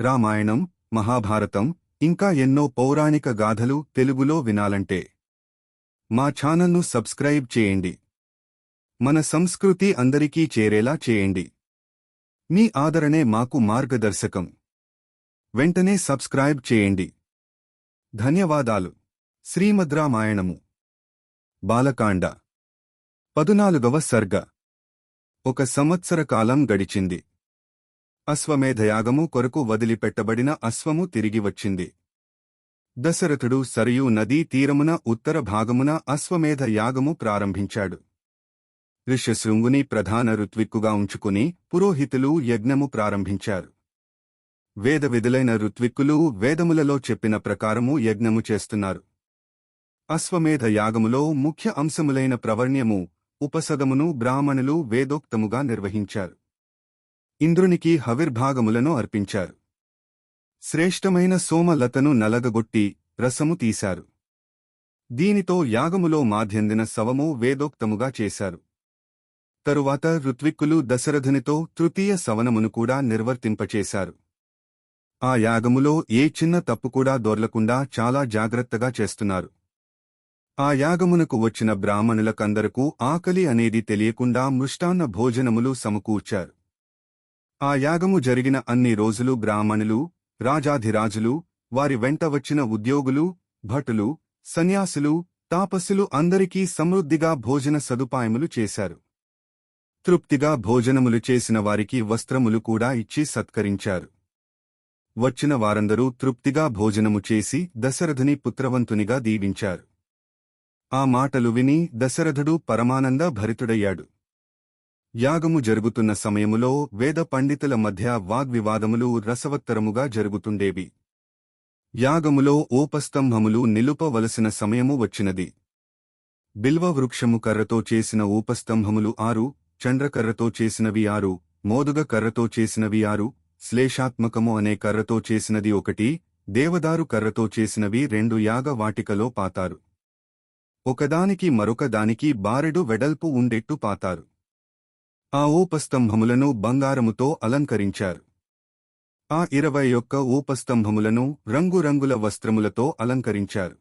రామాయణం మహాభారతం ఇంకా ఎన్నో పౌరాణిక గాథలు తెలుగులో వినాలంటే మా ఛానల్ను సబ్స్క్రైబ్ చేయండి. మన సంస్కృతి అందరికీ చేరేలా చేయండి. మీ ఆదరణే మాకు మార్గదర్శకం. వెంటనే సబ్స్క్రైబ్ చేయండి. ధన్యవాదాలు. శ్రీమద్రామాయణము బాలకాండ. పదునాలుగవ సర్గ. ఒక సంవత్సర కాలం గడిచింది. అశ్వమేధయాగము కొరకు వదిలిపెట్టబడిన అశ్వము తిరిగి వచ్చింది. దశరథుడు సరియు నదీ తీరమున ఉత్తర భాగమున అశ్వమేధ యాగము ప్రారంభించాడు. ఋష్యశృంగుని ప్రధాన ఋత్విక్కుగా ఉంచుకుని పురోహితులు యజ్ఞము ప్రారంభించారు. వేద విధులైన ఋత్విక్కులు వేదములలో చెప్పిన ప్రకారము యజ్ఞము చేస్తున్నారు. అశ్వమేధ యాగములో ముఖ్య అంశములైన ప్రవర్ణ్యము ఉపసదమును బ్రాహ్మణులు వేదోక్తముగా నిర్వహించారు. ఇంద్రునికి హవిర్భాగములను అర్పించారు. శ్రేష్టమైన సోమలతను నలగగొట్టి రసము తీశారు. దీనితో యాగములో మాధ్యందిన శవము వేదోక్తముగా చేశారు. తరువాత ఋత్విక్కులు దశరథునితో తృతీయ సవనమును కూడా నిర్వర్తింపచేశారు. ఆ యాగములో ఏ చిన్న తప్పు కూడా దొర్లకుండా చాలా జాగ్రత్తగా చేస్తున్నారు. ఆ యాగమునకు వచ్చిన బ్రాహ్మణులకందరకు ఆకలి అనేది తెలియకుండా మృష్టాన్న భోజనములు సమకూర్చారు. ఆ యాగము జరిగిన అన్ని రోజులు బ్రాహ్మణులు రాజాధిరాజులు వారి వెంట వచ్చిన ఉద్యోగులు భటులు సన్యాసులు తాపస్సులు అందరికీ సమృద్ధిగా భోజన సదుపాయములు చేశారు. తృప్తిగా భోజనములు చేసిన వారికి వస్త్రములు కూడా ఇచ్చి సత్కరించారు. వచ్చిన వారందరూ తృప్తిగా భోజనము చేసి దశరథుని పుత్రవంతునిగా దీవించారు. ఆ మాటలు విని దశరథుడు పరమానంద భరితుడయ్యాడు. యాగము జరుగుతున్న సమయములో వేద పండితుల మధ్య వాగ్వివాదములు రసవత్తరముగా జరుగుతుండేవి. యాగములో ఊపస్తంభములు నిలుపవలసిన సమయము వచ్చినది. బిల్వ వృక్షము కర్రతో చేసిన ఊపస్తంభములు ఆరు చండ్రకర్రతో చేసినవి ఆరు మోదుగ కర్రతో చేసినవి ఆరు శ్లేషాత్మకము అనే కర్రతో చేసినది ఒకటి దేవదారు కర్రతో చేసినవి రెండు యాగ వాటికలో పాతారు. ఒకదానికి మరొక దానికి బారెడు వెడల్పు ఉండెట్టు పాతారు. ఆ ఊపస్తంభములను బంగారముతో అలంకరించారు. ఆ ఇరవై యొక్క ఊపస్తంభములను రంగురంగుల వస్త్రములతో అలంకరించారు.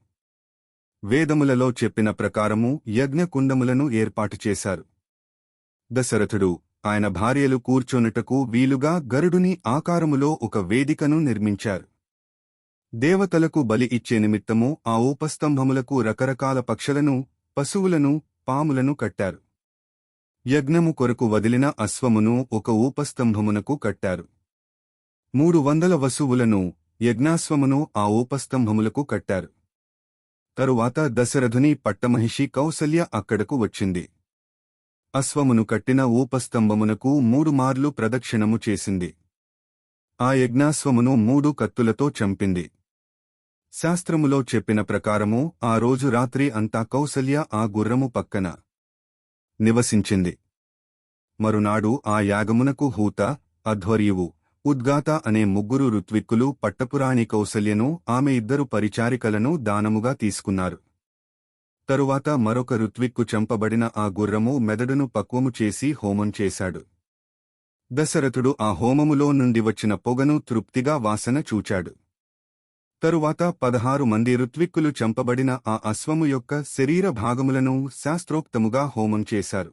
వేదములలో చెప్పిన ప్రకారము యజ్ఞకుండములను ఏర్పాటు చేశారు. దశరథుడు ఆయన భార్యలు కూర్చొనుటకు వీలుగా గరుడుని ఆకారములో ఒక వేదికను నిర్మించారు. దేవతలకు బలి ఇచ్చే నిమిత్తము ఆ ఊపస్తంభములకు రకరకాల పక్షులను పశువులను పాములను కట్టారు. యజ్ఞము కొరకు వదిలిన అశ్వమును ఒక ఊపస్తంభమునకు కట్టారు. మూడు వందల వసువులను యజ్ఞాశ్వమును ఆ ఊపస్తంభములకు కట్టారు. తరువాత దశరథుని పట్టమహిషి కౌసల్య అక్కడకు వచ్చింది. అశ్వమును కట్టిన ఊపస్తంభమునకు మూడు మార్లు ప్రదక్షిణము చేసింది. ఆ యజ్ఞాశ్వమును మూడు కత్తులతో చంపింది. శాస్త్రములో చెప్పిన ప్రకారము ఆ రోజు రాత్రి అంతా కౌసల్య ఆ గుర్రము పక్కన నివసించింది. మరునాడు ఆ యాగమునకు హూత అధ్వర్యువు ఉద్గాత అనే ముగ్గురు ఋత్విక్కులు పట్టపురాణి కౌసల్యను ఆమె ఇద్దరు పరిచారికలను దానముగా తీసుకున్నారు. తరువాత మరొక ఋత్విక్కు చంపబడిన ఆ గుర్రము మెదడును పక్వము చేసి హోమం చేశాడు. దశరథుడు ఆ హోమములో నుండి వచ్చిన పొగను తృప్తిగా వాసన చూచాడు. తరువాత పదహారు మంది ఋత్విక్కులు చంపబడిన ఆ అశ్వము యొక్క శరీర భాగములను శాస్త్రోక్తముగా హోమం చేశారు.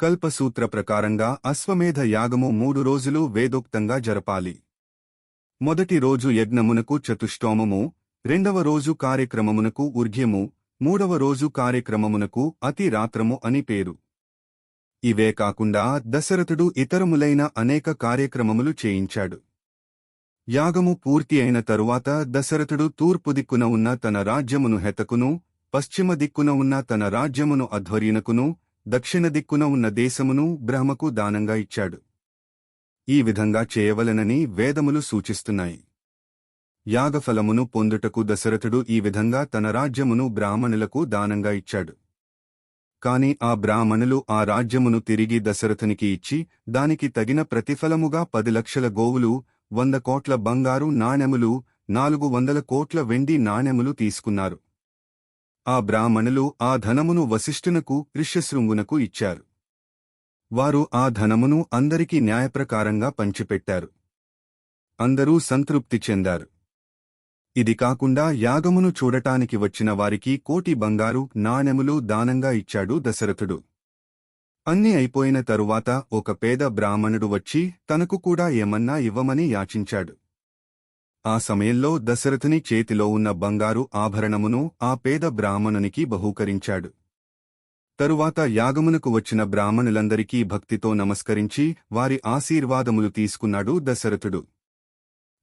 కల్పసూత్ర ప్రకారంగా అశ్వమేధ యాగము మూడు రోజులు వేదోక్తంగా జరపాలి. మొదటి రోజు యజ్ఞమునకు చతుష్టోమము రెండవ రోజు కార్యక్రమమునకు ఉర్ఘ్యము మూడవ రోజు కార్యక్రమమునకు అతి రాత్రము అని పేరు. ఇవే కాకుండా దశరథుడు ఇతరములైన అనేక కార్యక్రమములు చేయించాడు. యాగము పూర్తి అయిన తరువాత దశరథుడు తూర్పు దిక్కున ఉన్న తన రాజ్యమును హెతకును పశ్చిమ దిక్కున ఉన్న తన రాజ్యమును అధ్వర్యునకును దక్షిణ దిక్కున ఉన్న దేశమును బ్రహ్మకు దానంగా ఇచ్చాడు. ఈ విధంగా చేయవలెనని వేదములు సూచిస్తున్నాయి. యాగఫలమును పొందుటకు దశరథుడు ఈ విధంగా తన రాజ్యమును బ్రాహ్మణులకు దానంగా ఇచ్చాడు. కాని ఆ బ్రాహ్మణులు ఆ రాజ్యమును తిరిగి దశరథునికి ఇచ్చి దానికి తగిన ప్రతిఫలముగా పది లక్షల గోవులు వంద కోట్ల బంగారు నాణెములు నాలుగు వందల కోట్ల వెండి నాణెములు తీసుకున్నారు. ఆ బ్రాహ్మణులు ఆ ధనమును వశిష్ఠునకు ఋష్యశృంగునకు ఇచ్చారు. వారు ఆ ధనమును అందరికీ న్యాయప్రకారంగా పంచిపెట్టారు. అందరూ సంతృప్తి చెందారు. ఇది కాకుండా యాగమును చూడటానికి వచ్చిన వారికి కోటి బంగారు నాణెములు దానంగా ఇచ్చాడు దశరథుడు. అన్ని అయిపోయిన తరువాత ఒక పేద బ్రాహ్మణుడు వచ్చి తనకు కూడా ఏమన్నా ఇవ్వమని యాచించాడు. ఆ సమయంలో దశరథుని చేతిలో ఉన్న బంగారు ఆభరణమును ఆ పేద బ్రాహ్మణునికి బహూకరించాడు. తరువాత యాగమునకు వచ్చిన బ్రాహ్మణులందరికీ భక్తితో నమస్కరించి వారి ఆశీర్వాదములు తీసుకున్నాడు దశరథుడు.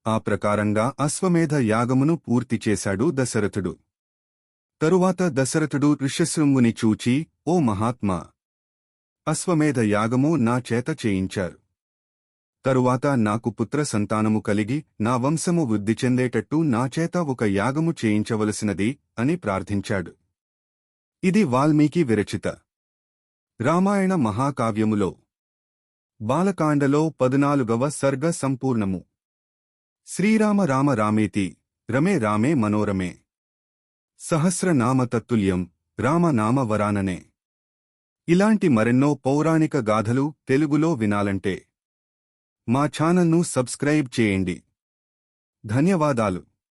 ఆ ప్రకారంగా అశ్వమేధ యాగమును పూర్తి చేశాడు దశరథుడు. తరువాత దశరథుడు ఋష్యశృంగుని చూచి ఓ మహాత్మా! అశ్వమేధ యాగము నా చేత చేయించారు. తరువాత నాకు పుత్ర సంతానము కలిగి నా వంశము వృద్ధి చెందేటట్టు నా చేత ఒక యాగము చేయించవలసినది అని ప్రార్థించాడు. ఇది వాల్మీకి విరచిత. రామాయణ మహాకావ్యములో. బాలకాండలో పదునాలుగవ సర్గ సంపూర్ణము. శ్రీరామ రామ రామేతి రమే రామే మనోరమే. సహస్రనామ తత్తుల్యం రామనామ వరాననే. ఇలాంటి మరెన్నో పౌరాణిక గాథలు తెలుగులో వినాలంటే మా ఛానల్ను సబ్స్క్రైబ్ చేయండి. ధన్యవాదాలు.